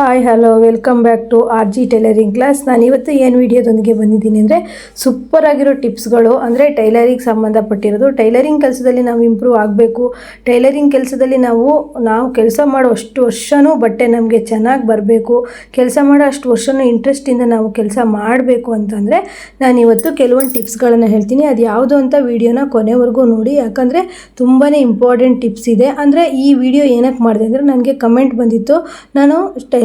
Hi hello welcome back to R G tailoring class ನಾನು ಇವತ್ತು ಏನು ವಿಡಿಯೋದೊಂದಿಗೆ ಬಂದಿದ್ದೀನಿ ಅಂದರೆ ಸೂಪರ್ ಆಗಿರೋ ಟಿಪ್ಸ್ಗಳು ಅಂದರೆ ಟೈಲರಿಂಗ್ ಸಂಬಂಧಪಟ್ಟಿರೋದು. ಟೈಲರಿಂಗ್ ಕೆಲಸದಲ್ಲಿ ನಾವು ಇಂಪ್ರೂವ್ ಆಗಬೇಕು. ಟೈಲರಿಂಗ್ ಕೆಲಸದಲ್ಲಿ ನಾವು ನಾವು ಕೆಲಸ ಮಾಡೋ ಅಷ್ಟು ವರ್ಷವೂ ಬಟ್ಟೆ ನಮಗೆ ಚೆನ್ನಾಗಿ ಬರಬೇಕು. ಕೆಲಸ ಮಾಡೋ ಅಷ್ಟು ವರ್ಷವೂ ಇಂಟ್ರೆಸ್ಟಿಂದ ನಾವು ಕೆಲಸ ಮಾಡಬೇಕು ಅಂತಂದರೆ ನಾನು ಇವತ್ತು ಕೆಲವೊಂದು ಟಿಪ್ಸ್ಗಳನ್ನು ಹೇಳ್ತೀನಿ. ಅದು ಯಾವುದು ಅಂತ ವಿಡಿಯೋನ ಕೊನೆವರೆಗೂ ನೋಡಿ. ಯಾಕಂದರೆ ತುಂಬಾ ಇಂಪಾರ್ಟೆಂಟ್ ಟಿಪ್ಸ್ ಇದೆ. ಅಂದರೆ ಈ ವಿಡಿಯೋ ಏನಕ್ಕೆ ಮಾಡಿದೆ ಅಂದರೆ ನನಗೆ ಕಮೆಂಟ್ ಬಂದಿತ್ತು. ನಾನು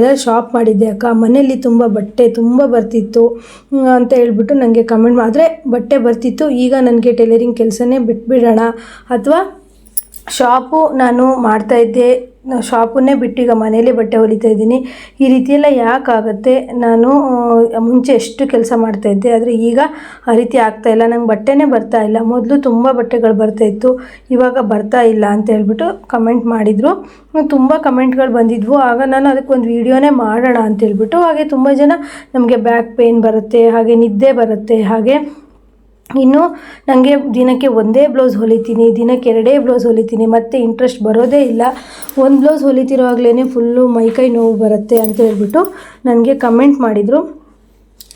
ಟೈಲರ್ ಶಾಪ್ ಮಾಡಿದ್ದೆ ಅಕ್ಕ. ಮನೆಯಲ್ಲಿ ತುಂಬ ಬಟ್ಟೆ ತುಂಬ ಬರ್ತಿತ್ತು ಅಂತ ಹೇಳ್ಬಿಟ್ಟು ನನಗೆ ಕಮೆಂಟ್ ಆದರೆ ಬಟ್ಟೆ ಬರ್ತಿತ್ತು. ಈಗ ನನಗೆ ಟೈಲರಿಂಗ್ ಕೆಲಸನೇ ಬಿಟ್ಬಿಡೋಣ. ಅಥವಾ ಶಾಪು ನಾನು ಮಾಡ್ತಾಯಿದ್ದೆ ಶಾಪನ್ನೇ ಬಿಟ್ಟು ಈಗ ಮನೇಲೇ ಬಟ್ಟೆ ಹೊಲಿತಾ ಇದ್ದೀನಿ. ಈ ರೀತಿಯೆಲ್ಲ ಯಾಕಾಗುತ್ತೆ? ನಾನು ಮುಂಚೆ ಎಷ್ಟು ಕೆಲಸ ಮಾಡ್ತಾಯಿದ್ದೆ ಆದರೆ ಈಗ ಆ ರೀತಿ ಆಗ್ತಾ ಇಲ್ಲ. ನಂಗೆ ಬಟ್ಟೆನೇ ಬರ್ತಾ ಇಲ್ಲ. ಮೊದಲು ತುಂಬ ಬಟ್ಟೆಗಳು ಬರ್ತಾ ಇತ್ತು, ಇವಾಗ ಬರ್ತಾ ಇಲ್ಲ ಅಂತ ಹೇಳ್ಬಿಟ್ಟು ಕಮೆಂಟ್ ಮಾಡಿದರು. ತುಂಬ ಕಮೆಂಟ್ಗಳು ಬಂದಿದ್ವು. ಆಗ ನಾನು ಅದಕ್ಕೆ ಒಂದು ವೀಡಿಯೋನೇ ಮಾಡೋಣ ಅಂತ ಹೇಳ್ಬಿಟ್ಟು, ಹಾಗೆ ತುಂಬ ಜನ ನಮಗೆ ಬ್ಯಾಕ್ ಪೇನ್ ಬರುತ್ತೆ, ಹಾಗೆ ನಿದ್ದೆ ಬರುತ್ತೆ, ಹಾಗೆ ಇನ್ನು ನನಗೆ ದಿನಕ್ಕೆ ಒಂದೇ ಬ್ಲೌಸ್ ಹೊಲಿತೀನಿ, ದಿನಕ್ಕೆ ಎರಡೇ ಬ್ಲೌಸ್ ಹೊಲಿತೀನಿ, ಮತ್ತು ಇಂಟ್ರೆಸ್ಟ್ ಬರೋದೇ ಇಲ್ಲ. ಒಂದು ಬ್ಲೌಸ್ ಹೊಲಿತಿರೋವಾಗಲೇ ಫುಲ್ಲು ಮೈಕೈ ನೋವು ಬರುತ್ತೆ ಅಂತ ಹೇಳ್ಬಿಟ್ಟು ನನಗೆ ಕಮೆಂಟ್ ಮಾಡಿದರು.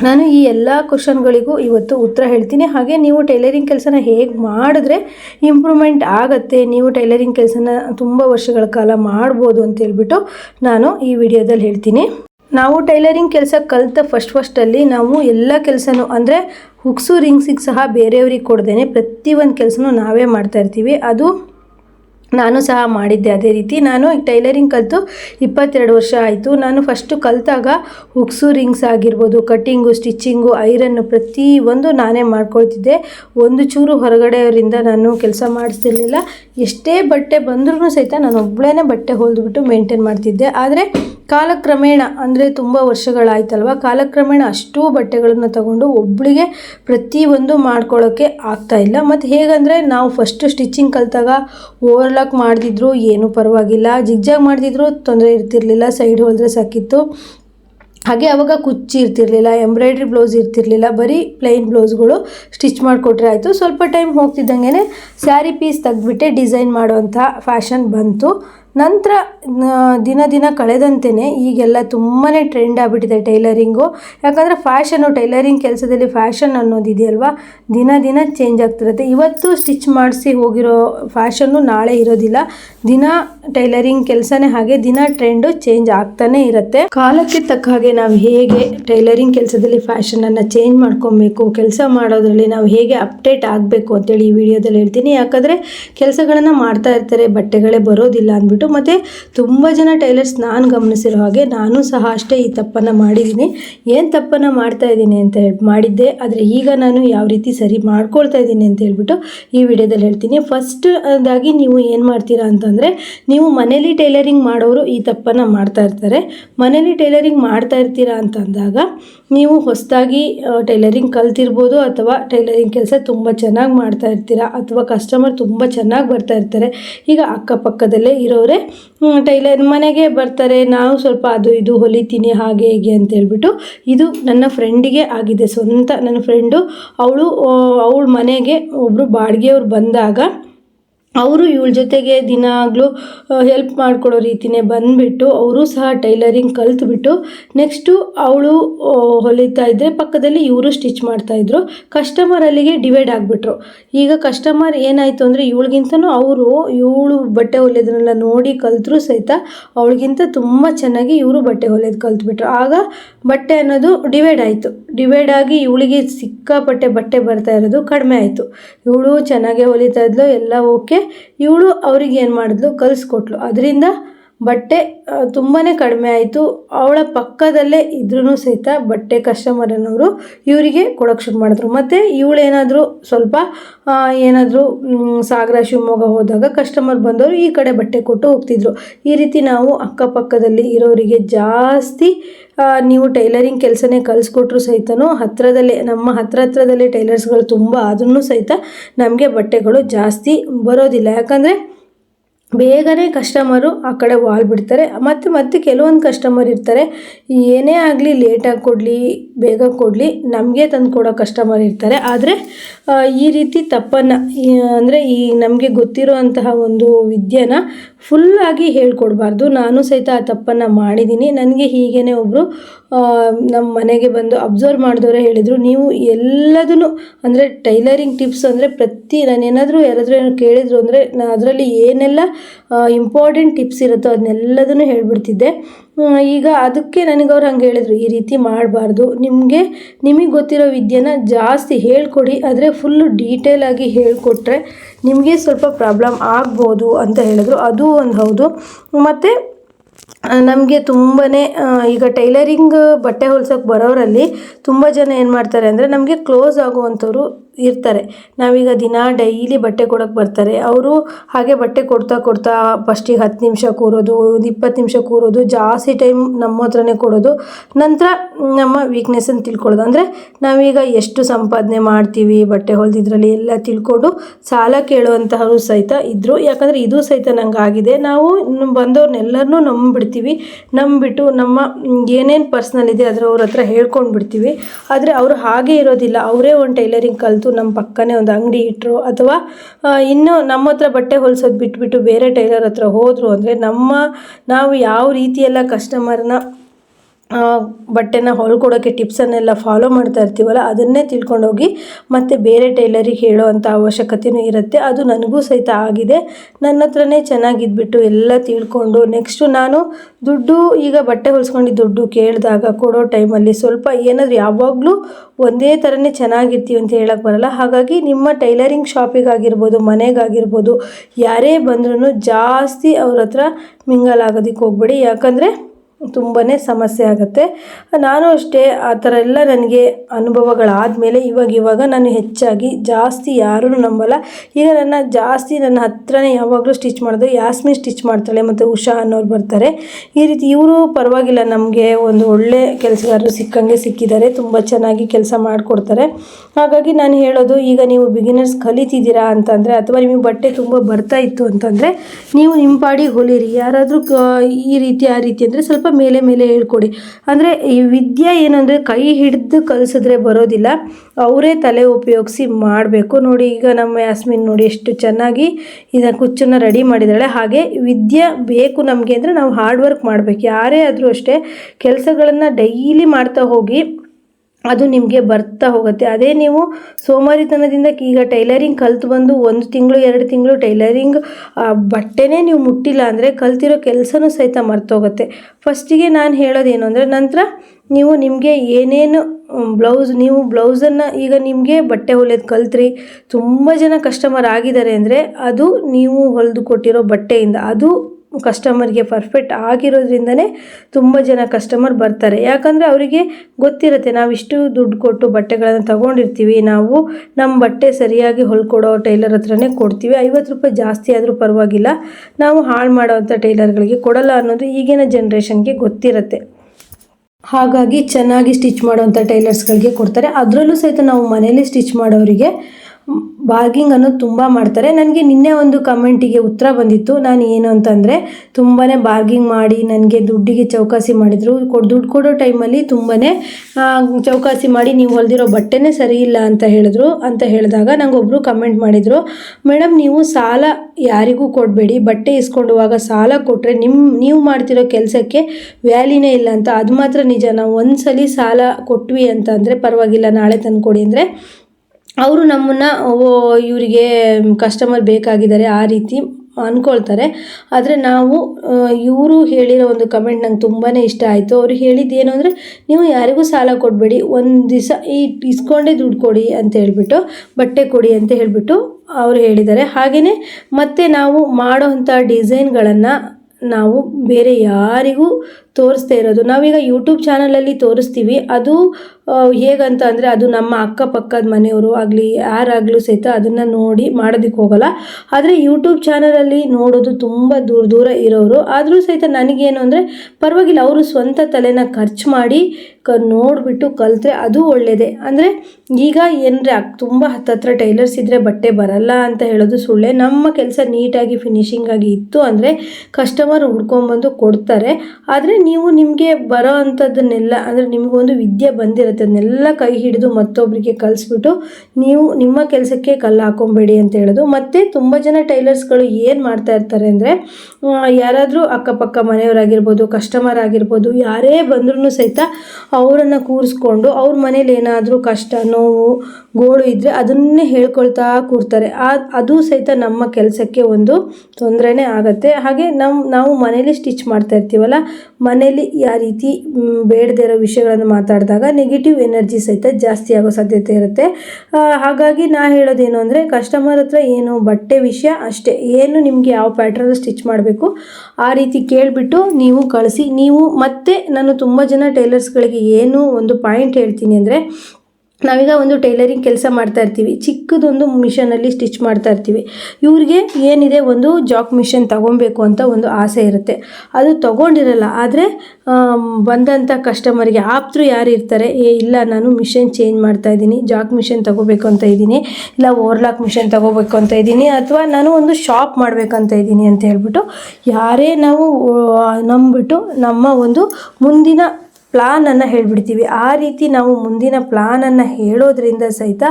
ನಾನು ಈ ಎಲ್ಲ ಕ್ವಶನ್ಗಳಿಗೂ ಇವತ್ತು ಉತ್ತರ ಹೇಳ್ತೀನಿ. ಹಾಗೆ ನೀವು ಟೈಲರಿಂಗ್ ಕೆಲಸನ ಹೇಗೆ ಮಾಡಿದ್ರೆ ಇಂಪ್ರೂವ್ಮೆಂಟ್ ಆಗುತ್ತೆ, ನೀವು ಟೈಲರಿಂಗ್ ಕೆಲಸನ ತುಂಬ ವರ್ಷಗಳ ಕಾಲ ಮಾಡ್ಬೋದು ಅಂತ ಹೇಳ್ಬಿಟ್ಟು ನಾನು ಈ ವಿಡಿಯೋದಲ್ಲಿ ಹೇಳ್ತೀನಿ. ನಾವು ಟೈಲರಿಂಗ್ ಕೆಲಸ ಕಲಿತ ಫಸ್ಟ್ ಫಸ್ಟಲ್ಲಿ ನಾವು ಎಲ್ಲ ಕೆಲಸನೂ ಅಂದರೆ ಹುಕ್ಸು ರಿಂಗ್ಸಿಗೆ ಸಹ ಬೇರೆಯವ್ರಿಗೆ ಕೊಡ್ದೇನೆ ಪ್ರತಿಯೊಂದು ಕೆಲಸನೂ ನಾವೇ ಮಾಡ್ತಾ ಇರ್ತೀವಿ. ಅದು ನಾನು ಸಹ ಮಾಡಿದ್ದೆ ಅದೇ ರೀತಿ. ನಾನು ಟೈಲರಿಂಗ್ ಕಲಿತು ಇಪ್ಪತ್ತೆರಡು ವರ್ಷ ಆಯಿತು. ನಾನು ಫಸ್ಟು ಕಲಿತಾಗ ಹುಕ್ಸು ರಿಂಗ್ಸ್ ಆಗಿರ್ಬೋದು, ಕಟ್ಟಿಂಗು, ಸ್ಟಿಚ್ಚಿಂಗು, ಐರನ್ನು ಪ್ರತಿಯೊಂದು ನಾನೇ ಮಾಡ್ಕೊಳ್ತಿದ್ದೆ. ಒಂದು ಚೂರು ಹೊರಗಡೆಯವರಿಂದ ನಾನು ಕೆಲಸ ಮಾಡಿಸ್ತಿರ್ಲಿಲ್ಲ. ಎಷ್ಟೇ ಬಟ್ಟೆ ಬಂದ್ರೂ ಸಹಿತ ನಾನು ಒಬ್ಬಳೇ ಬಟ್ಟೆ ಹೊಲಿದ್ಬಿಟ್ಟು ಮೇಂಟೈನ್ ಮಾಡ್ತಿದ್ದೆ. ಆದರೆ ಕಾಲಕ್ರಮೇಣ, ಅಂದರೆ ತುಂಬ ವರ್ಷಗಳಾಯ್ತಲ್ವ, ಕಾಲಕ್ರಮೇಣ ಅಷ್ಟೂ ಬಟ್ಟೆಗಳನ್ನು ತಗೊಂಡು ಒಬ್ಬಳಿಗೆ ಪ್ರತಿಯೊಂದು ಮಾಡ್ಕೊಳ್ಳೋಕ್ಕೆ ಇಲ್ಲ. ಮತ್ತು ಹೇಗಂದರೆ, ನಾವು ಫಸ್ಟು ಸ್ಟಿಚಿಂಗ್ ಕಲಿತಾಗ ಓವರ್ಲಾಕ್ ಮಾಡಿದ್ರು ಏನೂ ಪರವಾಗಿಲ್ಲ. ಜಿಗ್ಜಾಗ್ ಮಾಡಿದ್ರು ತೊಂದರೆ ಇರ್ತಿರ್ಲಿಲ್ಲ ಸೈಡ್ ಹೋದರೆ ಸಾಕಿತ್ತು. ಹಾಗೆ ಅವಾಗ ಕುಚ್ಚಿ ಇರ್ತಿರ್ಲಿಲ್ಲ ಎಂಬ್ರಾಯ್ಡ್ರಿ ಬ್ಲೌಸ್ ಇರ್ತಿರ್ಲಿಲ್ಲ, ಬರೀ ಪ್ಲೈನ್ ಬ್ಲೌಸ್ಗಳು ಸ್ಟಿಚ್ ಮಾಡಿಕೊಟ್ರೆ ಆಯಿತು. ಸ್ವಲ್ಪ ಟೈಮ್ ಹೋಗ್ತಿದ್ದಂಗೆ ಸ್ಯಾರಿ ಪೀಸ್ ತೆಗ್ದುಬಿಟ್ಟೆ ಡಿಸೈನ್ ಮಾಡುವಂಥ ಫ್ಯಾಷನ್ ಬಂತು. ನಂತರ ದಿನ ದಿನ ಕಳೆದಂತೆಯೇ ಈಗೆಲ್ಲ ತುಂಬಾ ಟ್ರೆಂಡ್ ಆಗಿಬಿಟ್ಟಿದೆ ಟೈಲರಿಂಗು. ಯಾಕಂದರೆ ಫ್ಯಾಷನು ಟೈಲರಿಂಗ್ ಕೆಲಸದಲ್ಲಿ ಫ್ಯಾಷನ್ ಅನ್ನೋದಿದೆಯಲ್ವಾ ದಿನ ದಿನ ಚೇಂಜ್ ಆಗ್ತಿರುತ್ತೆ. ಇವತ್ತು ಸ್ಟಿಚ್ ಮಾಡಿಸಿ ಹೋಗಿರೋ ಫ್ಯಾಷನ್ನು ನಾಳೆ ಇರೋದಿಲ್ಲ. ದಿನ ಟೈಲರಿಂಗ್ ಕೆಲಸನೇ ಹಾಗೆ ದಿನ ಟ್ರೆಂಡು ಚೇಂಜ್ ಆಗ್ತಾನೆ ಇರುತ್ತೆ. ಕಾಲಕ್ಕೆ ತಕ್ಕ ಹಾಗೆ ನಾವು ಹೇಗೆ ಟೈಲರಿಂಗ್ ಕೆಲಸದಲ್ಲಿ ಫ್ಯಾಷನ್ ಅನ್ನ ಚೇಂಜ್ ಮಾಡ್ಕೊಬೇಕು, ಕೆಲಸ ಮಾಡೋದ್ರಲ್ಲಿ ನಾವು ಹೇಗೆ ಅಪ್ಡೇಟ್ ಆಗಬೇಕು ಅಂತೇಳಿ ಈ ವಿಡಿಯೋದಲ್ಲಿ ಹೇಳ್ತೀನಿ. ಯಾಕಂದರೆ ಕೆಲಸಗಳನ್ನು ಮಾಡ್ತಾ ಇರ್ತಾರೆ, ಬಟ್ಟೆಗಳೇ ಬರೋದಿಲ್ಲ ಅಂದ್ಬಿಟ್ಟು, ಮತ್ತು ತುಂಬ ಜನ ಟೈಲರ್ಸ್ ನಾನು ಗಮನಿಸಿರೋ ಹಾಗೆ ನಾನು ಸಹ ಅಷ್ಟೇ ಈ ತಪ್ಪನ್ನು ಮಾಡಿದ್ದೀನಿ. ಏನು ತಪ್ಪನ್ನು ಮಾಡ್ತಾ ಇದ್ದೀನಿ ಅಂತ ಹೇಳಿ, ಮಾಡಿದ್ದೆ, ಆದರೆ ಈಗ ನಾನು ಯಾವ ರೀತಿ ಸರಿ ಮಾಡ್ಕೊಳ್ತಾ ಇದ್ದೀನಿ ಅಂತ ಹೇಳ್ಬಿಟ್ಟು ಈ ವಿಡಿಯೋದಲ್ಲಿ ಹೇಳ್ತೀನಿ. ಫಸ್ಟ್ ಅದಾಗಿ ನೀವು ಏನು ಮಾಡ್ತೀರಾ ಅಂತಂದರೆ ನೀವು ಮನೇಲಿ ಟೈಲರಿಂಗ್ ಮಾಡೋರು ಈ ತಪ್ಪನ್ನು ಮಾಡ್ತಾ ಇರ್ತಾರೆ. ಮನೇಲಿ ಟೈಲರಿಂಗ್ ಮಾಡ್ತಾ ಇರ್ತೀರಾ ಅಂತ ಅಂದಾಗ ನೀವು ಹೊಸದಾಗಿ ಟೈಲರಿಂಗ್ ಕಲ್ತಿರ್ಬೋದು ಅಥವಾ ಟೈಲರಿಂಗ್ ಕೆಲಸ ತುಂಬ ಚೆನ್ನಾಗಿ ಮಾಡ್ತಾ ಇರ್ತೀರಾ ಅಥವಾ ಕಸ್ಟಮರ್ ತುಂಬ ಚೆನ್ನಾಗಿ ಬರ್ತಾ ಇರ್ತಾರೆ. ಈಗ ಅಕ್ಕಪಕ್ಕದಲ್ಲೇ ಇರೋರೆ ಟೈಲರ್ ಮನೆಗೆ ಬರ್ತಾರೆ, ನಾವು ಸ್ವಲ್ಪ ಅದು ಇದು ಹೊಲಿತೀನಿ, ಹಾಗೆ ಹೇಗೆ ಅಂತ ಹೇಳ್ಬಿಟ್ಟು ಇದು ನನ್ನ ಫ್ರೆಂಡಿಗೆ ಆಗಿದೆ. ಸ್ವಂತ ನನ್ನ ಫ್ರೆಂಡು, ಅವಳು ಅವಳ ಮನೆಗೆ ಒಬ್ಬರು ಬಾಡಿಗೆಯವ್ರು ಬಂದಾಗ ಅವರು ಇವಳ ಜೊತೆಗೆ ದಿನಾಗಲೂ ಹೆಲ್ಪ್ ಮಾಡಿಕೊಡೋ ರೀತಿನೇ ಬಂದುಬಿಟ್ಟು, ಅವರು ಸಹ ಟೈಲರಿಂಗ್ ಕಲ್ತುಬಿಟ್ಟು, ನೆಕ್ಸ್ಟು ಅವಳು ಹೊಲಿತಾ ಇದ್ದರೆ ಪಕ್ಕದಲ್ಲಿ ಇವರು ಸ್ಟಿಚ್ ಮಾಡ್ತಾಯಿದ್ರು ಕಸ್ಟಮರ್ ಅಲ್ಲಿಗೆ ಡಿವೈಡ್ ಆಗಿಬಿಟ್ರು. ಈಗ ಕಸ್ಟಮರ್ ಏನಾಯಿತು ಅಂದರೆ, ಇವಳಿಗಿಂತನೂ ಅವರು, ಇವಳು ಬಟ್ಟೆ ಹೊಲಿಯೋದನ್ನೆಲ್ಲ ನೋಡಿ ಕಲ್ತರೂ ಸಹಿತ ಅವಳಿಗಿಂತ ತುಂಬ ಚೆನ್ನಾಗಿ ಇವರು ಬಟ್ಟೆ ಹೊಲಿಯೋದು ಕಲ್ತುಬಿಟ್ರು. ಆಗ ಬಟ್ಟೆ ಅನ್ನೋದು ಡಿವೈಡ್ ಆಯಿತು. ಡಿವೈಡ್ ಆಗಿ ಇವಳಿಗೆ ಸಿಕ್ಕಾಪಟ್ಟೆ ಬಟ್ಟೆ ಬರ್ತಾ ಇರೋದು ಕಡಿಮೆ ಆಯಿತು. ಇವಳು ಚೆನ್ನಾಗೇ ಹೊಲಿತಾ ಇದ್ಲು, ಎಲ್ಲ ಓಕೆ. ಇವಳು ಅವ್ರಿಗೆ ಏನು ಮಾಡಿದ್ಲು? ಕಲಿಸ್ಕೊಟ್ಲು. ಅದರಿಂದ ಬಟ್ಟೆ ತುಂಬಾ ಕಡಿಮೆ ಆಯಿತು. ಅವಳ ಪಕ್ಕದಲ್ಲೇ ಇದ್ರೂ ಸಹಿತ ಬಟ್ಟೆ ಕಸ್ಟಮರ್ ಅನ್ನೋರು ಇವರಿಗೆ ಕೊಡೋಕ್ಕೆ ಶುರು ಮಾಡಿದ್ರು. ಮತ್ತು ಇವಳೇನಾದರೂ ಸ್ವಲ್ಪ ಏನಾದರೂ ಸಾಗರ, ಶಿವಮೊಗ್ಗ ಹೋದಾಗ ಕಸ್ಟಮರ್ ಬಂದವರು ಈ ಕಡೆ ಬಟ್ಟೆ ಕೊಟ್ಟು ಹೋಗ್ತಿದ್ರು. ಈ ರೀತಿ ನಾವು ಅಕ್ಕಪಕ್ಕದಲ್ಲಿ ಇರೋರಿಗೆ ಜಾಸ್ತಿ ನೀವು ಟೈಲರಿಂಗ್ ಕೆಲಸನೇ ಕಲಿಸ್ಕೊಟ್ರು ಸಹಿತನೂ ಹತ್ತಿರದಲ್ಲೇ ನಮ್ಮ ಹತ್ರ ಹತ್ರದಲ್ಲೇ ಟೈಲರ್ಸ್ಗಳು ತುಂಬ ಆದ್ರೂ ಸಹಿತ ನಮಗೆ ಬಟ್ಟೆಗಳು ಜಾಸ್ತಿ ಬರೋದಿಲ್ಲ. ಯಾಕಂದರೆ ಬೇಗನೆ ಕಸ್ಟಮರು ಆ ಕಡೆ ವಾಲ್ ಬಿಡ್ತಾರೆ. ಮತ್ತು, ಮತ್ತೆ ಕೆಲವೊಂದು ಕಸ್ಟಮರ್ ಇರ್ತಾರೆ. ಏನೇ ಆಗಲಿ ಲೇಟಾಗಿ ಕೊಡಲಿ, ಬೇಗ ಕೊಡಲಿ, ನಮಗೆ ತಂದು ಕೊಡೋ ಕಸ್ಟಮರ್ ಇರ್ತಾರೆ. ಆದರೆ ಈ ರೀತಿ ತಪ್ಪನ್ನು ಅಂದರೆ ಈ ನಮಗೆ ಗೊತ್ತಿರೋ ಒಂದು ವಿದ್ಯೆನ ಫುಲ್ಲಾಗಿ ಹೇಳ್ಕೊಡ್ಬಾರ್ದು. ನಾನು ಸಹಿತ ಆ ತಪ್ಪನ್ನು ಮಾಡಿದ್ದೀನಿ ನನಗೆ ಹೀಗೇ ಒಬ್ಬರು ನಮ್ಮ ಮನೆಗೆ ಬಂದು ಅಬ್ಸರ್ವ್ ಮಾಡಿದವರೇ ಹೇಳಿದರು, ನೀವು ಎಲ್ಲದನ್ನು, ಅಂದರೆ ಟೈಲರಿಂಗ್ ಟಿಪ್ಸ್ ಅಂದರೆ ಪ್ರತಿ ನಾನು ಏನಾದರೂ ಯಾರಾದರೂ ಏನೋ ಕೇಳಿದರು ಅಂದರೆ ನಾನು ಅದರಲ್ಲಿ ಏನೆಲ್ಲ ಇಂಪಾರ್ಟೆಂಟ್ ಟಿಪ್ಸ್ ಇರುತ್ತೋ ಅದನ್ನೆಲ್ಲದನ್ನು ಹೇಳ್ಬಿಡ್ತಿದ್ದೆ. ಈಗ ಅದಕ್ಕೆ ನನಗೆ ಅವ್ರು ಹಂಗೆ ಹೇಳಿದರು, ಈ ರೀತಿ ಮಾಡಬಾರ್ದು. ನಿಮಗೆ ನಿಮಗೆ ಗೊತ್ತಿರೋ ವಿದ್ಯೆನ ಜಾಸ್ತಿ ಹೇಳ್ಕೊಡಿ, ಆದರೆ ಫುಲ್ಲು ಡೀಟೇಲಾಗಿ ಹೇಳ್ಕೊಟ್ರೆ ನಿಮಗೆ ಸ್ವಲ್ಪ ಪ್ರಾಬ್ಲಮ್ ಆಗ್ಬೋದು ಅಂತ ಹೇಳಿದ್ರು. ಅದು ಒಂದು ಹೌದು. ಮತ್ತು ನಮಗೆ ತುಂಬಾ ಈಗ ಟೈಲರಿಂಗ್ ಬಟ್ಟೆ ಹೊಲ್ಸೋಕೆ ಬರೋರಲ್ಲಿ ತುಂಬ ಜನ ಏನು ಮಾಡ್ತಾರೆ ಅಂದರೆ ನಮಗೆ ಕ್ಲೋಸ್ ಆಗುವಂಥವ್ರು ಇರ್ತಾರೆ. ನಾವೀಗ ದಿನ ಡೈಲಿ ಬಟ್ಟೆ ಕೊಡೋಕೆ ಬರ್ತಾರೆ. ಅವರು ಹಾಗೆ ಬಟ್ಟೆ ಕೊಡ್ತಾ ಕೊಡ್ತಾ ಫಸ್ಟಿಗೆ ಹತ್ತು ನಿಮಿಷ ಕೂರೋದು, ಒಂದು ಇಪ್ಪತ್ತು ನಿಮಿಷ ಕೂರೋದು, ಜಾಸ್ತಿ ಟೈಮ್ ನಮ್ಮ ಹತ್ರನೇ ಕೊಡೋದು. ನಂತರ ನಮ್ಮ ವೀಕ್ನೆಸ್ಸನ್ನು ತಿಳ್ಕೊಳ್ಳೋದು. ಅಂದರೆ ನಾವೀಗ ಎಷ್ಟು ಸಂಪಾದನೆ ಮಾಡ್ತೀವಿ, ಬಟ್ಟೆ ಹೊಲ್ದಿದ್ರಲ್ಲಿ ಎಲ್ಲ ತಿಳ್ಕೊಂಡು ಸಾಲ ಕೇಳುವಂತಹವರು ಸಹಿತ ಇದ್ದರು ಯಾಕಂದರೆ ಇದು ಸಹಿತ ನಂಗೆ ಆಗಿದೆ ನಾವು ಬಂದವ್ರನ್ನೆಲ್ಲರನ್ನೂ ಬಂದವ್ರನ್ನೆಲ್ಲರನ್ನೂ ನಂಬಿಬಿಡ್ತೀವಿ ನಂಬಿಬಿಟ್ಟು ನಮ್ಮ ಏನೇನು ಪರ್ಸ್ನಲ್ ಇದೆ ಅದರ ಅವ್ರ ಹತ್ರ ಹೇಳ್ಕೊಂಡು ಬಿಡ್ತೀವಿ. ಆದರೆ ಅವರು ಹಾಗೆ ಇರೋದಿಲ್ಲ. ಅವರೇ ಒಂದು ಟೈಲರಿಂಗ್ ಕಲಿತು ನಮ್ಮ ಪಕ್ಕನೇ ಒಂದು ಅಂಗಡಿ ಇಟ್ಟರು ಅಥವಾ ಇನ್ನೂ ನಮ್ಮ ಹತ್ರ ಬಟ್ಟೆ ಹೊಲಿಸೋದು ಬಿಟ್ಬಿಟ್ಟು ಬೇರೆ ಟೈಲರ್ ಹತ್ರ ಹೋದರು ಅಂದರೆ ನಮ್ಮ, ನಾವು ಯಾವ ರೀತಿಯೆಲ್ಲ ಕಸ್ಟಮರ್ನ ಬಟ್ಟೆನ ಹೊಲ್ಕೊಡೋಕ್ಕೆ ಟಿಪ್ಸನ್ನೆಲ್ಲ ಫಾಲೋ ಮಾಡ್ತಾ ಇರ್ತೀವಲ್ಲ, ಅದನ್ನೇ ತಿಳ್ಕೊಂಡೋಗಿ ಮತ್ತು ಬೇರೆ ಟೈಲರಿಗೆ ಹೇಳೋವಂಥ ಅವಶ್ಯಕತೆಯೂ ಇರುತ್ತೆ. ಅದು ನನಗೂ ಸಹಿತ ಆಗಿದೆ. ನನ್ನ ಹತ್ರನೇ ಚೆನ್ನಾಗಿದ್ಬಿಟ್ಟು ಎಲ್ಲ ತಿಳ್ಕೊಂಡು ನೆಕ್ಸ್ಟು ನಾನು ದುಡ್ಡು ಈಗ ಬಟ್ಟೆ ಹೊಲ್ಸ್ಕೊಂಡು ದುಡ್ಡು ಕೇಳಿದಾಗ ಕೊಡೋ ಟೈಮಲ್ಲಿ ಸ್ವಲ್ಪ ಏನಾದರೂ ಯಾವಾಗಲೂ ಒಂದೇ ಥರನೇ ಚೆನ್ನಾಗಿರ್ತೀವಿ ಅಂತ ಹೇಳಕ್ಕೆ ಬರಲ್ಲ. ಹಾಗಾಗಿ ನಿಮ್ಮ ಟೈಲರಿಂಗ್ ಶಾಪಿಗಾಗಿರ್ಬೋದು ಮನೆಗಾಗಿರ್ಬೋದು, ಯಾರೇ ಬಂದ್ರೂ ಜಾಸ್ತಿ ಅವ್ರ ಹತ್ರ ಮಿಂಗಲ್ ಆಗೋದಕ್ಕೆ ಹೋಗ್ಬೇಡಿ. ಯಾಕಂದರೆ ತುಂಬಾ ಸಮಸ್ಯೆ ಆಗುತ್ತೆ. ನಾನು ಅಷ್ಟೇ, ಆ ಥರ ಎಲ್ಲ ನನಗೆ ಅನುಭವಗಳಾದಮೇಲೆ ಇವಾಗ ಇವಾಗ ನಾನು ಹೆಚ್ಚಾಗಿ ಜಾಸ್ತಿ ಯಾರೂ ನಂಬಲ್ಲ. ಈಗ ನನ್ನ ಜಾಸ್ತಿ ನನ್ನ ಹತ್ರನೇ ಯಾವಾಗಲೂ ಸ್ಟಿಚ್ ಮಾಡಿದ್ರೆ ಯಾಸ್ಮಿನ್ ಸ್ಟಿಚ್ ಮಾಡ್ತಾಳೆ ಮತ್ತು ಉಷಾ ಅನ್ನೋರು ಬರ್ತಾರೆ. ಈ ರೀತಿ ಇವರು ಪರವಾಗಿಲ್ಲ, ನಮಗೆ ಒಂದು ಒಳ್ಳೆ ಕೆಲಸಗಾರರು ಸಿಕ್ಕಂಗೆ ಸಿಕ್ಕಿದ್ದಾರೆ, ತುಂಬ ಚೆನ್ನಾಗಿ ಕೆಲಸ ಮಾಡಿಕೊಡ್ತಾರೆ. ಹಾಗಾಗಿ ನಾನು ಹೇಳೋದು, ಈಗ ನೀವು ಬಿಗಿನರ್ಸ್ ಕಲಿತಿದ್ದೀರಾ ಅಂತಂದರೆ, ಅಥವಾ ನಿಮಗೆ ಬಟ್ಟೆ ತುಂಬ ಬರ್ತಾ ಇತ್ತು ಅಂತಂದರೆ, ನೀವು ನಿಮ್ಮ ಪಾಡಿ ಹೊಲಿರಿ ಯಾರಾದರೂ ಈ ರೀತಿ, ಆ ರೀತಿ ಅಂದರೆ ಸ್ವಲ್ಪ ಮೇಲೆ ಮೇಲೆ ಹೇಳ್ಕೊಡಿ. ಅಂದರೆ ಈ ವಿದ್ಯೆ ಏನಂದರೆ ಕೈ ಹಿಡಿದು ಕಲಿಸಿದ್ರೆ ಬರೋದಿಲ್ಲ, ಅವರೇ ತಲೆ ಉಪಯೋಗಿಸಿ ಮಾಡಬೇಕು. ನೋಡಿ, ಈಗ ನಮ್ಮ ಯಾಸ್ಮಿನ್ ನೋಡಿ ಎಷ್ಟು ಚೆನ್ನಾಗಿ ಇದನ್ನ ಕುಚ್ಚನ್ನು ರೆಡಿ ಮಾಡಿದ್ದಾಳೆ. ಹಾಗೆ ವಿದ್ಯೆ ಬೇಕು ನಮಗೆ ಅಂದರೆ ನಾವು ಹಾರ್ಡ್ ವರ್ಕ್ ಮಾಡಬೇಕು. ಯಾರೇ ಆದರೂ ಅಷ್ಟೇ ಕೆಲಸಗಳನ್ನು ಡೈಲಿ ಮಾಡ್ತಾ ಹೋಗಿ ಅದು ನಿಮಗೆ ಬರ್ತಾ ಹೋಗುತ್ತೆ. ಅದೇ ನೀವು ಸೋಮಾರಿತನದಿಂದ ಈಗ ಟೈಲರಿಂಗ್ ಕಲ್ತು ಬಂದು ಒಂದು ತಿಂಗಳು, ಎರಡು ತಿಂಗಳು ಟೈಲರಿಂಗ್ ಬಟ್ಟೆನೇ ನೀವು ಮುಟ್ಟಿಲ್ಲ ಅಂದರೆ ಕಲ್ತಿರೋ ಕೆಲಸನೂ ಸಹಿತ ಮರ್ತೋಗುತ್ತೆ. ಫಸ್ಟಿಗೆ ನಾನು ಹೇಳೋದೇನು ಅಂದರೆ ನಂತರ ನೀವು ನಿಮಗೆ ಏನೇನು ಬ್ಲೌಸ್, ನೀವು ಬ್ಲೌಸನ್ನು ಈಗ ನಿಮಗೆ ಬಟ್ಟೆ ಹೊಲಿಯೋದು ಕಲ್ತ್ರಿ. ತುಂಬ ಜನ ಕಸ್ಟಮರ್ ಆಗಿದ್ದಾರೆ ಅಂದರೆ ಅದು ನೀವು ಹೊಲಿದು ಕೊಟ್ಟಿರೋ ಬಟ್ಟೆಯಿಂದ, ಅದು ಕಸ್ಟಮರ್ಗೆ ಪರ್ಫೆಕ್ಟ್ ಆಗಿರೋದ್ರಿಂದನೇ ತುಂಬ ಜನ ಕಸ್ಟಮರ್ ಬರ್ತಾರೆ. ಯಾಕಂದರೆ ಅವರಿಗೆ ಗೊತ್ತಿರುತ್ತೆ, ನಾವು ಇಷ್ಟು ದುಡ್ಡು ಕೊಟ್ಟು ಬಟ್ಟೆಗಳನ್ನು ತಗೊಂಡಿರ್ತೀವಿ, ನಾವು ನಮ್ಮ ಬಟ್ಟೆ ಸರಿಯಾಗಿ ಹೊಲ್ಕೊಡೋ ಟೈಲರ್ ಹತ್ರನೇ ಕೊಡ್ತೀವಿ. ಐವತ್ತು ರೂಪಾಯಿ ಜಾಸ್ತಿ ಆದರೂ ಪರವಾಗಿಲ್ಲ, ನಾವು ಹಾಳು ಮಾಡೋವಂಥ ಟೈಲರ್ಗಳಿಗೆ ಕೊಡಲ್ಲ ಅನ್ನೋದು ಈಗಿನ ಜನ್ರೇಷನ್ಗೆ ಗೊತ್ತಿರುತ್ತೆ. ಹಾಗಾಗಿ ಚೆನ್ನಾಗಿ ಸ್ಟಿಚ್ ಮಾಡೋವಂಥ ಟೈಲರ್ಸ್ಗಳಿಗೆ ಕೊಡ್ತಾರೆ. ಅದರಲ್ಲೂ ಸಹಿತ ನಾವು ಮನೇಲಿ ಸ್ಟಿಚ್ ಮಾಡೋರಿಗೆ ಬಾರ್ಗಿಂಗ್ ಅನ್ನೋದು ತುಂಬ ಮಾಡ್ತಾರೆ. ನನಗೆ ನಿನ್ನೆ ಒಂದು ಕಮೆಂಟಿಗೆ ಉತ್ತರ ಬಂದಿತ್ತು. ನಾನು ಏನು ಅಂತಂದರೆ ತುಂಬಾ ಬಾರ್ಗಿಂಗ್ ಮಾಡಿ ನನಗೆ ದುಡ್ಡಿಗೆ ಚೌಕಾಸಿ ಮಾಡಿದರು. ಕೊಡ್, ದುಡ್ಡು ಕೊಡೋ ಟೈಮಲ್ಲಿ ತುಂಬಾ ಚೌಕಾಸಿ ಮಾಡಿ ನೀವು ಹೊಲ್ದಿರೋ ಬಟ್ಟೆನೇ ಸರಿ ಇಲ್ಲ ಅಂತ ಹೇಳಿದ್ರು. ಅಂತ ಹೇಳಿದಾಗ ನಂಗೆ ಒಬ್ಬರು ಕಮೆಂಟ್ ಮಾಡಿದರು ಮೇಡಮ್ ನೀವು ಸಾಲ ಯಾರಿಗೂ ಕೊಡಬೇಡಿ. ಬಟ್ಟೆ ಇಸ್ಕೊಂಡುವಾಗ ಸಾಲ ಕೊಟ್ಟರೆ ನಿಮ್ಮ ನೀವು ಮಾಡ್ತಿರೋ ಕೆಲಸಕ್ಕೆ ವ್ಯಾಲಿನೇ ಇಲ್ಲ ಅಂತ. ಅದು ಮಾತ್ರ ನಿಜ. ನಾವು ಒಂದು ಸಲ ಸಾಲ ಕೊಟ್ವಿ ಅಂತ ಪರವಾಗಿಲ್ಲ. ನಾಳೆ ತಂದು ಕೊಡಿ ಅಂದರೆ ಅವರು ನಮ್ಮನ್ನು, ಓ, ಇವರಿಗೆ ಕಸ್ಟಮರ್ ಬೇಕಾಗಿದ್ದಾರೆ, ಆ ರೀತಿ ಅಂದ್ಕೊಳ್ತಾರೆ ಆದರೆ ನಾವು ಇವರು ಹೇಳಿರೋ ಒಂದು ಕಮೆಂಟ್ ನಂಗೆ ತುಂಬಾ ಇಷ್ಟ ಆಯಿತು. ಅವರು ಹೇಳಿದ್ದು ಏನು ಅಂದರೆ, ನೀವು ಯಾರಿಗೂ ಸಾಲ ಕೊಡಬೇಡಿ, ಒಂದು ದಿವಸ ಈ ಇಸ್ಕೊಂಡೇ ದುಡ್ಡು ಕೊಡಿ ಅಂತ ಹೇಳಿಬಿಟ್ಟು, ಬಟ್ಟೆ ಕೊಡಿ ಅಂತ ಹೇಳಿಬಿಟ್ಟು ಅವರು ಹೇಳಿದ್ದಾರೆ. ಹಾಗೆಯೇ ಮತ್ತು ನಾವು ಮಾಡೋವಂಥ ಡಿಸೈನ್ಗಳನ್ನು ನಾವು ಬೇರೆ ಯಾರಿಗೂ ತೋರಿಸ್ತಾ ಇರೋದು. ನಾವೀಗ ಯೂಟ್ಯೂಬ್ ಚಾನಲಲ್ಲಿ ತೋರಿಸ್ತೀವಿ. ಅದು ಹೇಗಂತ ಅಂದರೆ ಅದು ನಮ್ಮ ಅಕ್ಕಪಕ್ಕದ ಮನೆಯವರು ಆಗಲಿ, ಯಾರಾಗಲೂ ಸಹಿತ ಅದನ್ನು ನೋಡಿ ಮಾಡೋದಕ್ಕೆ ಹೋಗಲ್ಲ. ಆದರೆ ಯೂಟ್ಯೂಬ್ ಚಾನಲಲ್ಲಿ ನೋಡೋದು ತುಂಬ ದೂರ ದೂರ ಇರೋರು. ಆದರೂ ಸಹಿತ ನನಗೇನು ಅಂದರೆ ಪರವಾಗಿಲ್ಲ, ಅವರು ಸ್ವಂತ ತಲೆನ ಖರ್ಚು ಮಾಡಿ ಕ, ನೋಡಿಬಿಟ್ಟು ಕಲಿತ್ರೆ ಅದು ಒಳ್ಳೆಯದೇ ಅಂದರೆ ಈಗ ಏನರೆ ತುಂಬ ಹತ್ತತ್ರ ಟೈಲರ್ಸ್ ಇದ್ದರೆ ಬಟ್ಟೆ ಬರಲ್ಲ ಅಂತ ಹೇಳೋದು ಸುಳ್ಳೆ. ನಮ್ಮ ಕೆಲಸ ನೀಟಾಗಿ ಫಿನಿಶಿಂಗ್ ಆಗಿ ಇತ್ತು ಅಂದರೆ ಕಸ್ಟಮರ್ ಹುಡ್ಕೊಂಬಂದು ಕೊಡ್ತಾರೆ. ಆದರೆ ನೀವು ನಿಮಗೆ ಬರೋ ಅಂಥದ್ದನ್ನೆಲ್ಲ, ಅಂದರೆ ನಿಮಗೊಂದು ವಿದ್ಯೆ ಬಂದಿರುತ್ತೆ, ಅದನ್ನೆಲ್ಲ ಕೈ ಹಿಡಿದು ಮತ್ತೊಬ್ಬರಿಗೆ ಕಲಿಸ್ಬಿಟ್ಟು ನೀವು ನಿಮ್ಮ ಕೆಲಸಕ್ಕೆ ಕಲ್ಲು ಹಾಕೊಬೇಡಿ ಅಂತ ಹೇಳೋದು. ಮತ್ತು ತುಂಬ ಜನ ಟೈಲರ್ಸ್ಗಳು ಏನು ಮಾಡ್ತಾ ಇರ್ತಾರೆ ಅಂದರೆ ಯಾರಾದರೂ ಅಕ್ಕಪಕ್ಕ ಮನೆಯವರಾಗಿರ್ಬೋದು ಕಸ್ಟಮರ್ ಆಗಿರ್ಬೋದು, ಯಾರೇ ಬಂದ್ರೂ ಸಹಿತ ಅವರನ್ನು ಕೂರಿಸ್ಕೊಂಡು ಅವ್ರ ಮನೇಲಿ ಏನಾದರೂ ಕಷ್ಟ, ನೋವು, ಗೋಳು ಇದ್ದರೆ ಅದನ್ನೇ ಹೇಳ್ಕೊಳ್ತಾ ಕೂರ್ತಾರೆ. ಅದು ಸಹಿತ ನಮ್ಮ ಕೆಲಸಕ್ಕೆ ಒಂದು ತೊಂದರೆನೇ ಆಗುತ್ತೆ. ಹಾಗೆ ನಮ್ಮ ನಾವು ಮನೇಲಿ ಸ್ಟಿಚ್ ಮಾಡ್ತಾ ಇರ್ತೀವಲ್ಲ ಮನೇಲಿ ಯಾವ ರೀತಿ ಬೇಡದೇ ಇರೋ ವಿಷಯಗಳನ್ನು ಮಾತಾಡಿದಾಗ ನೆಗೆಟಿವ್ ಎನರ್ಜಿ ಸಹಿತ ಜಾಸ್ತಿ ಆಗೋ ಸಾಧ್ಯತೆ ಇರುತ್ತೆ. ಹಾಗಾಗಿ ನಾ ಹೇಳೋದೇನು ಅಂದರೆ ಕಸ್ಟಮರ್ ಹತ್ರ ಏನು ಬಟ್ಟೆ ವಿಷಯ ಅಷ್ಟೇ. ಏನು ನಿಮಗೆ ಯಾವ ಪ್ಯಾಟ್ರನ್ ಸ್ಟಿಚ್ ಮಾಡಬೇಕು. ಆ ರೀತಿ ಕೇಳಿಬಿಟ್ಟು ನೀವು ಕಳಿಸಿ. ನೀವು ಮತ್ತೆ, ನಾನು ತುಂಬ ಜನ ಟೈಲರ್ಸ್ಗಳಿಗೆ ಏನು ಒಂದು ಪಾಯಿಂಟ್ ಹೇಳ್ತೀನಿ ಅಂದರೆ ನಾವೀಗ ಒಂದು ಟೈಲರಿಂಗ್ ಕೆಲಸ ಮಾಡ್ತಾ ಇರ್ತೀವಿ. ಚಿಕ್ಕದೊಂದು ಮಿಷನಲ್ಲಿ ಸ್ಟಿಚ್ ಮಾಡ್ತಾ ಇರ್ತೀವಿ. ಇವ್ರಿಗೆ ಏನಿದೆ ಒಂದು ಜಾಕ್ ಮಿಷನ್ ತಗೊಬೇಕು ಅಂತ ಒಂದು ಆಸೆ ಇರುತ್ತೆ. ಅದು ತೊಗೊಂಡಿರಲ್ಲ, ಆದರೆ ಬಂದಂಥ ಕಸ್ಟಮರ್ಗೆ ಆಪ್ತರು ಯಾರು ಇರ್ತಾರೆ, ಏ, ಇಲ್ಲ, ನಾನು ಮಿಷನ್ ಚೇಂಜ್ ಮಾಡ್ತಾ ಇದ್ದೀನಿ, ಜಾಕ್ ಮಿಷನ್ ತಗೋಬೇಕು ಅಂತ ಇದ್ದೀನಿ, ಇಲ್ಲ ಓರ್ಲಾಕ್ ಮಿಷನ್ ತಗೋಬೇಕು ಅಂತ ಇದ್ದೀನಿ, ಅಥವಾ ನಾನು ಒಂದು ಶಾಪ್ ಮಾಡಬೇಕಂತ ಇದ್ದೀನಿ ಅಂತ ಹೇಳ್ಬಿಟ್ಟು, ಯಾರೇ ನಾವು ನಂಬಿಟ್ಟು ನಮ್ಮ ಒಂದು ಮುಂದಿನ ಪ್ಲಾನನ್ನು ಹೇಳಿಬಿಡ್ತೀವಿ. ಆ ರೀತಿ ನಾವು ಮುಂದಿನ ಪ್ಲಾನನ್ನು ಹೇಳೋದ್ರಿಂದ ಸಹಿತ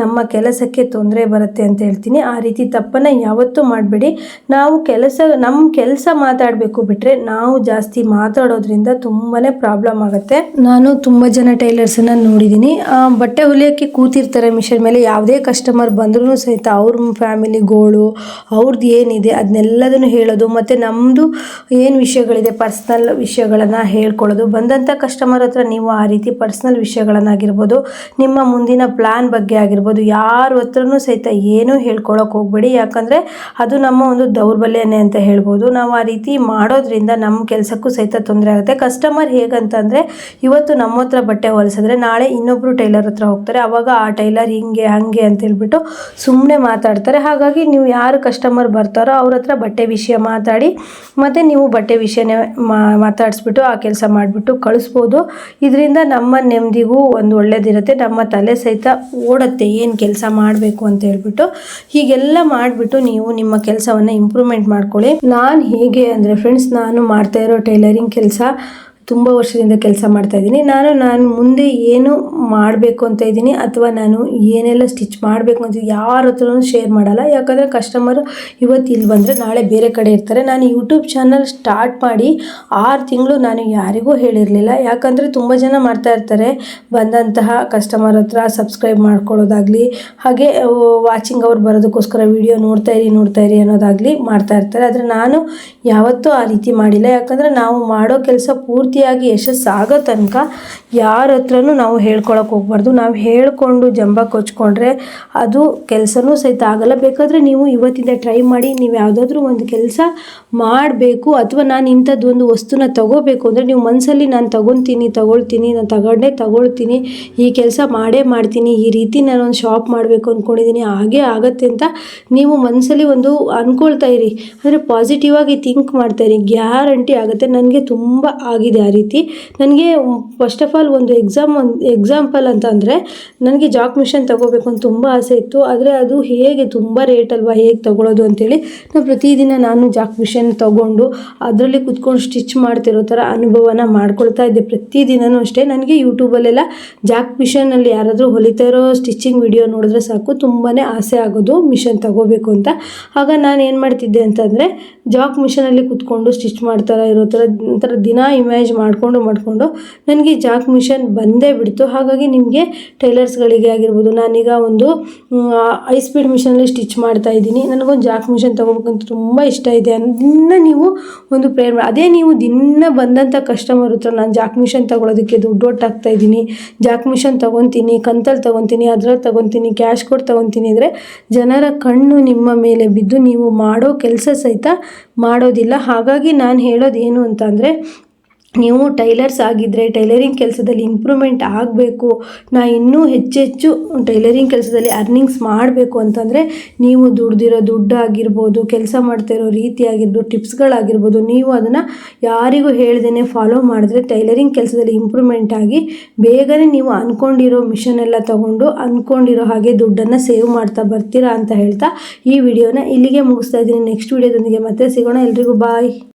ನಮ್ಮ ಕೆಲಸಕ್ಕೆ ತೊಂದರೆ ಬರುತ್ತೆ ಅಂತ ಹೇಳ್ತೀನಿ. ಆ ರೀತಿ ತಪ್ಪನ್ನು ಯಾವತ್ತೂ ಮಾಡಬೇಡಿ. ನಾವು ಕೆಲಸ ನಮ್ಮ ಕೆಲಸ ಮಾತಾಡಬೇಕು ಬಿಟ್ಟರೆ ನಾವು ಜಾಸ್ತಿ ಮಾತಾಡೋದ್ರಿಂದ ತುಂಬಾ ಪ್ರಾಬ್ಲಮ್ ಆಗುತ್ತೆ. ನಾನು ತುಂಬ ಜನ ಟೈಲರ್ಸನ್ನು ನೋಡಿದ್ದೀನಿ ಬಟ್ಟೆ ಹೊಲಿಯೋಕ್ಕೆ ಕೂತಿರ್ತಾರೆ ಮಿಷನ್ ಮೇಲೆ. ಯಾವುದೇ ಕಸ್ಟಮರ್ ಬಂದ್ರೂ ಸಹಿತ ಅವ್ರ ಫ್ಯಾಮಿಲಿ ಗೋಳು ಅವ್ರದ್ದು ಏನಿದೆ ಅದನ್ನೆಲ್ಲದನ್ನು ಹೇಳೋದು ಮತ್ತು ನಮ್ಮದು ಏನು ವಿಷಯಗಳಿದೆ ಪರ್ಸ್ನಲ್ ವಿಷಯಗಳನ್ನು ಹೇಳ್ಕೊಳ್ಳೋದು. ಬಂದಂಥ ಕಸ್ಟಮರ್ ಹತ್ರ ನೀವು ಆ ರೀತಿ ಪರ್ಸ್ನಲ್ ವಿಷಯಗಳನ್ನಾಗಿರ್ಬೋದು, ನಿಮ್ಮ ಮುಂದಿನ ಪ್ಲ್ಯಾನ್ ಬಗ್ಗೆ ಆಗಿರ್ಬೋದು, ಯಾರ ಹತ್ರನೂ ಸಹಿತ ಏನೂ ಹೇಳ್ಕೊಳಕ್ಕೆ ಹೋಗಬೇಡಿ. ಯಾಕಂದರೆ ಅದು ನಮ್ಮ ಒಂದು ದೌರ್ಬಲ್ಯನೇ ಅಂತ ಹೇಳ್ಬೋದು. ನಾವು ಆ ರೀತಿ ಮಾಡೋದ್ರಿಂದ ನಮ್ಮ ಕೆಲಸಕ್ಕೂ ಸಹಿತ ತೊಂದರೆ ಆಗುತ್ತೆ. ಕಸ್ಟಮರ್ ಹೇಗಂತಂದರೆ, ಇವತ್ತು ನಮ್ಮ ಹತ್ರ ಬಟ್ಟೆ ಹೊಲಿಸಿದ್ರೆ ನಾಳೆ ಇನ್ನೊಬ್ಬರು ಟೈಲರ್ ಹತ್ರ ಹೋಗ್ತಾರೆ. ಆವಾಗ ಆ ಟೈಲರ್ ಹಿಂಗೆ, ಹಾಗೆ ಅಂತ ಹೇಳ್ಬಿಟ್ಟು ಸುಮ್ಮನೆ ಮಾತಾಡ್ತಾರೆ. ಹಾಗಾಗಿ ನೀವು ಯಾರು ಕಸ್ಟಮರ್ ಬರ್ತಾರೋ ಅವ್ರ ಹತ್ರ ಬಟ್ಟೆ ವಿಷಯ ಮಾತಾಡಿ, ಮತ್ತು ನೀವು ಬಟ್ಟೆ ವಿಷಯನೇ ಮಾತಾಡಿಸ್ಬಿಟ್ಟು ಆ ಕೆಲಸ ಮಾಡಿಬಿಟ್ಟು ಕಳಿಸ್ಬೋದು ಇದರಿಂದ ನಮ್ಮ ನೆಮ್ಮದಿಗೂ ಒಂದು ಒಳ್ಳೇದಿರುತ್ತೆ. ನಮ್ಮ ತಲೆ ಸಹಿತ ಓಡುತ್ತೆ. ಏನು ಕೆಲಸ ಮಾಡಬೇಕು ಅಂತ ಹೇಳ್ಬಿಟ್ಟು. ಹೀಗೆಲ್ಲ ಮಾಡಿಬಿಟ್ಟು ನೀವು ನಿಮ್ಮ ಕೆಲಸವನ್ನು ಇಂಪ್ರೂವ್ಮೆಂಟ್ ಮಾಡ್ಕೊಳ್ಳಿ. ನಾನು ಹೇಗೆ ಅಂದರೆ ಫ್ರೆಂಡ್ಸ್, ನಾನು ಮಾಡ್ತಾ ಇರೋ ಟೈಲರಿಂಗ್ ಕೆಲಸ ತುಂಬ ವರ್ಷದಿಂದ ಕೆಲಸ ಮಾಡ್ತಾ ಇದ್ದೀನಿ. ನಾನು ನಾನು ಮುಂದೆ ಏನು ಮಾಡಬೇಕು ಅಂತ ಇದ್ದೀನಿ ಅಥವಾ ನಾನು ಏನೆಲ್ಲ ಸ್ಟಿಚ್ ಮಾಡಬೇಕು ಅಂತ ಯಾರ ಹತ್ರನೂ ಶೇರ್ ಮಾಡಲ್ಲ. ಯಾಕಂದರೆ ಕಸ್ಟಮರ್ ಇವತ್ತು ಇಲ್ಲಿ ಬಂದರೆ ನಾಳೆ ಬೇರೆ ಕಡೆ ಇರ್ತಾರೆ. ನಾನು ಯೂಟ್ಯೂಬ್ ಚಾನಲ್ ಸ್ಟಾರ್ಟ್ ಮಾಡಿ ಆರು ತಿಂಗಳು ನಾನು ಯಾರಿಗೂ ಹೇಳಿರಲಿಲ್ಲ. ಯಾಕಂದರೆ ತುಂಬ ಜನ ಮಾಡ್ತಾ ಇರ್ತಾರೆ. ಬಂದಂತಹ ಕಸ್ಟಮರ್ ಹತ್ರ ಸಬ್ಸ್ಕ್ರೈಬ್ ಮಾಡ್ಕೊಳ್ಳೋದಾಗಲಿ, ಹಾಗೆ ವಾಚಿಂಗ್ ಅವ್ರು ಬರೋದಕ್ಕೋಸ್ಕರ ವಿಡಿಯೋ ನೋಡ್ತಾ ಇರಿ ನೋಡ್ತಾ ಇರಿ ಅನ್ನೋದಾಗಲಿ ಮಾಡ್ತಾ ಇರ್ತಾರೆ. ಆದರೆ ನಾನು ಯಾವತ್ತೂ ಆ ರೀತಿ ಮಾಡಿಲ್ಲ. ಯಾಕಂದರೆ ನಾವು ಮಾಡೋ ಕೆಲಸ ಪೂರ್ತಿಯಾಗಿ ಯಶಸ್ಸಾಗೋ ತನಕ ಯಾರ ಹತ್ರನೂ ನಾವು ಹೇಳ್ಕೊಳಕ್ಕೆ ಹೋಗ್ಬಾರ್ದು. ನಾವು ಹೇಳ್ಕೊಂಡು ಜಂಬ ಕೊಚ್ಕೊಂಡ್ರೆ ಅದು ಕೆಲಸನೂ ಸಹಿತ ಆಗಲ್ಲ. ಬೇಕಾದರೆ ನೀವು ಇವತ್ತಿಂದ ಟ್ರೈ ಮಾಡಿ, ನೀವು ಯಾವುದಾದ್ರೂ ಒಂದು ಕೆಲಸ ಮಾಡಬೇಕು ಅಥವಾ ನಾನು ಇಂಥದ್ದು ಒಂದು ವಸ್ತುನ ತಗೋಬೇಕು ಅಂದರೆ ನೀವು ಮನಸ್ಸಲ್ಲಿ ನಾನು ತಗೊತೀನಿ, ತಗೊಳ್ತೀನಿ, ನಾನು ತಗೊಂಡೇ ತಗೊಳ್ತೀನಿ, ಈ ಕೆಲಸ ಮಾಡೇ ಮಾಡ್ತೀನಿ, ಈ ರೀತಿ ನಾನು ಒಂದು ಶಾಪ್ ಮಾಡಬೇಕು ಅಂದ್ಕೊಂಡಿದ್ದೀನಿ ಹಾಗೇ ಆಗತ್ತೆ ಅಂತ ನೀವು ಮನಸ್ಸಲ್ಲಿ ಒಂದು ಅಂದ್ಕೊಳ್ತಾ ಇರಿ. ಅಂದರೆ ಪಾಸಿಟಿವ್ ಆಗಿ ಥಿಂಕ್ ಮಾಡ್ತಾ ಇರಿ. ಗ್ಯಾರಂಟಿ ಆಗುತ್ತೆ. ನನಗೆ ತುಂಬ ಆಗಿದೆ ಆ ರೀತಿ. ನನಗೆ ಫಸ್ಟ್ ಆಫ್ ಆಲ್ ಒಂದು ಎಕ್ಸಾಮ್ ಒಂದು ಎಕ್ಸಾಂಪಲ್ ಅಂತ ಅಂದರೆ ನನಗೆ ಜಾಕ್ ಮಿಷನ್ ತಗೋಬೇಕು ಅಂತ ತುಂಬ ಆಸೆ ಇತ್ತು. ಆದರೆ ಅದು ಹೇಗೆ ತುಂಬ ರೇಟ್ ಅಲ್ವಾ ಹೇಗೆ ತಗೊಳ್ಳೋದು ಅಂತೇಳಿ ನಾನು ಪ್ರತಿದಿನ ನಾನು ಜಾಕ್ ಮಿಷನ್ ತಗೊಂಡು ಅದರಲ್ಲಿ ಕುತ್ಕೊಂಡು ಸ್ಟಿಚ್ ಮಾಡ್ತಿರೋ ಥರ ಅನುಭವನ ಮಾಡ್ಕೊಳ್ತಾ ಇದ್ದೆ. ಪ್ರತಿದಿನವೂ ಅಷ್ಟೇ. ನನಗೆ ಯೂಟ್ಯೂಬಲ್ಲೆಲ್ಲ ಜಾಕ್ ಮಿಷನಲ್ಲಿ ಯಾರಾದರೂ ಹೊಲಿತಾ ಇರೋ ಸ್ಟಿಚಿಂಗ್ ವಿಡಿಯೋ ನೋಡಿದ್ರೆ ಸಾಕು. ತುಂಬಾ ಆಸೆ ಆಗೋದು ಮಿಷನ್ ತಗೋಬೇಕು ಅಂತ. ಆಗ ನಾನು ಏನು ಮಾಡ್ತಿದ್ದೆ ಅಂತಂದರೆ ಜಾಕ್ ಮಿಷನಲ್ಲಿ ಕುತ್ಕೊಂಡು ಸ್ಟಿಚ್ ಮಾಡ್ತಾರೆ ಇರೋ ಥರ ಒಂಥರ ದಿನ ಇಮ್ಯಾಜ್ ಮಾಡಿಕೊಂಡು ಮಾಡಿಕೊಂಡು ನನಗೆ ಜಾಕ್ ಮಿಷನ್ ಬಂದೇ ಬಿಡ್ತು. ಹಾಗಾಗಿ ನಿಮಗೆ ಟೈಲರ್ಸ್ಗಳಿಗೆ ಆಗಿರ್ಬೋದು, ನಾನೀಗ ಒಂದು ಐ ಸ್ಪೀಡ್ ಮಿಷನಲ್ಲಿ ಸ್ಟಿಚ್ ಮಾಡ್ತಾ ಇದ್ದೀನಿ. ನನಗೊಂದು ಜಾಕ್ ಮಿಷನ್ ತೊಗೋಬೇಕಂತ ತುಂಬ ಇಷ್ಟ ಇದೆ. ದಿನ ನೀವು ಒಂದು ಪ್ರೇರ್ ಅದೇ ನೀವು ದಿನ ಬಂದಂಥ ಕಸ್ಟಮರ್ ಹತ್ರ ನಾನು ಜಾಕ್ ಮಿಷನ್ ತೊಗೊಳೋದಕ್ಕೆ ದುಡ್ಡು ಒಟ್ಟಾಗ್ತಾ ಇದ್ದೀನಿ. ಜಾಕ್ ಮಿಷನ್ ತೊಗೊತೀನಿ ಕಂತಲ್ಲಿ ತೊಗೊತೀನಿ ಅದ್ರಲ್ಲಿ ತೊಗೊತೀನಿ ಕ್ಯಾಶ್ ಕೊಟ್ಟು ತೊಗೊತೀನಿ ಅಂದರೆ ಜನರ ಕಣ್ಣು ನಿಮ್ಮ ಮೇಲೆ ಬಿದ್ದು ನೀವು ಮಾಡೋ ಕೆಲಸ ಸಹಿತ ಮಾಡೋದಿಲ್ಲ. ಹಾಗಾಗಿ ನಾನು ಹೇಳೋದು ಏನು ಅಂತ ಅಂದರೆ ನೀವು ಟೈಲರ್ಸ್ ಆಗಿದ್ದರೆ ಟೈಲರಿಂಗ್ ಕೆಲಸದಲ್ಲಿ ಇಂಪ್ರೂವ್ಮೆಂಟ್ ಆಗಬೇಕು, ನಾ ಇನ್ನೂ ಹೆಚ್ಚೆಚ್ಚು ಟೈಲರಿಂಗ್ ಕೆಲಸದಲ್ಲಿ ಅರ್ನಿಂಗ್ಸ್ ಮಾಡಬೇಕು ಅಂತಂದರೆ ನೀವು ದುಡ್ದಿರೋ ದುಡ್ಡು ಆಗಿರ್ಬೋದು, ಕೆಲಸ ಮಾಡ್ತಾ ಇರೋ ರೀತಿ ಆಗಿರ್ಬೋದು, ಟಿಪ್ಸ್ಗಳಾಗಿರ್ಬೋದು, ನೀವು ಅದನ್ನು ಯಾರಿಗೂ ಹೇಳ್ದೇ ಫಾಲೋ ಮಾಡಿದ್ರೆ ಟೈಲರಿಂಗ್ ಕೆಲಸದಲ್ಲಿ ಇಂಪ್ರೂವ್ಮೆಂಟ್ ಆಗಿ ಬೇಗನೆ ನೀವು ಅಂದ್ಕೊಂಡಿರೋ ಮಿಷನ್ ಎಲ್ಲ ತೊಗೊಂಡು ಅಂದ್ಕೊಂಡಿರೋ ಹಾಗೆ ದುಡ್ಡನ್ನು ಸೇವ್ ಮಾಡ್ತಾ ಬರ್ತೀರಾ ಅಂತ ಹೇಳ್ತಾ ಈ ವಿಡಿಯೋನ ಇಲ್ಲಿಗೆ ಮುಗಿಸ್ತಾ ಇದ್ದೀನಿ. ನೆಕ್ಸ್ಟ್ ವಿಡಿಯೋದೊಂದಿಗೆ ಮತ್ತೆ ಸಿಗೋಣ. ಎಲ್ರಿಗೂ ಬಾಯ್.